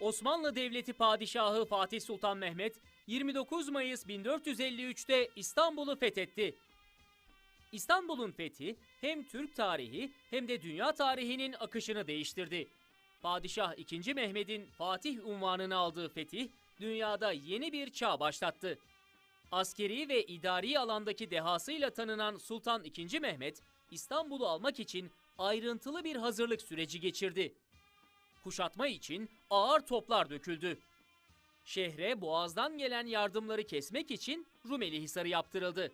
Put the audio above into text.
Osmanlı Devleti Padişahı Fatih Sultan Mehmet 29 Mayıs 1453'te İstanbul'u fethetti. İstanbul'un fethi hem Türk tarihi hem de dünya tarihinin akışını değiştirdi. Padişah II. Mehmet'in Fatih unvanını aldığı fetih dünyada yeni bir çağ başlattı. Askeri ve idari alandaki dehasıyla tanınan Sultan II. Mehmet, İstanbul'u almak için ayrıntılı bir hazırlık süreci geçirdi. Kuşatma için ağır toplar döküldü. Şehre boğazdan gelen yardımları kesmek için Rumeli Hisarı yaptırıldı.